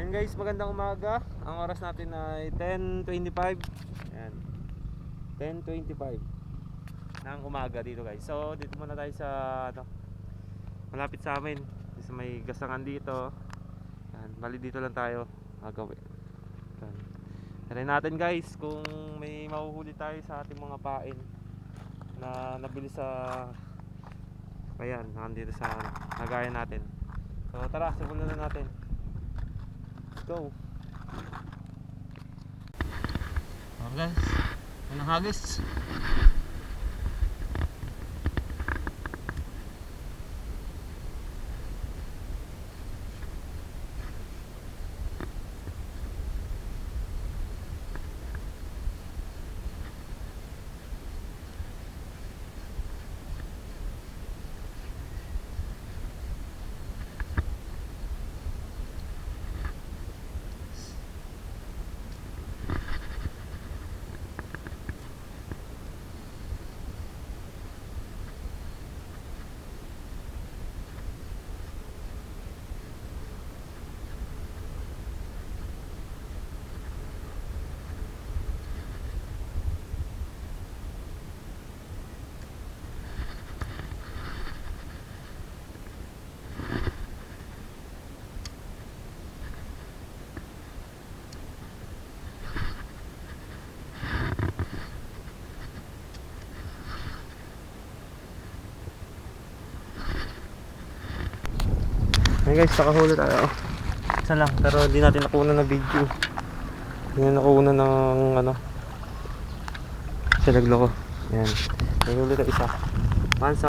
Yan guys, magandang umaga. Ang oras natin ay 10.25. Yan. 10.25 ng umaga dito guys. So, dito muna tayo sa ano, malapit sa amin. Sa may gasangan dito. Yan, bali dito lang tayo gagawin. Yan. Natin guys kung may mahuhuli tayo sa ating mga pain na nabili sa ayan, nandito sa nagayan natin. So tara, simulan na natin. go. Alright guys. Hey guys, nakahuli tayo. Isa lang, pero hindi natin nakuha na video. Hindi na nakuha ng ano. Sa laglo ko. Yan. May huli ka isa. Mansa.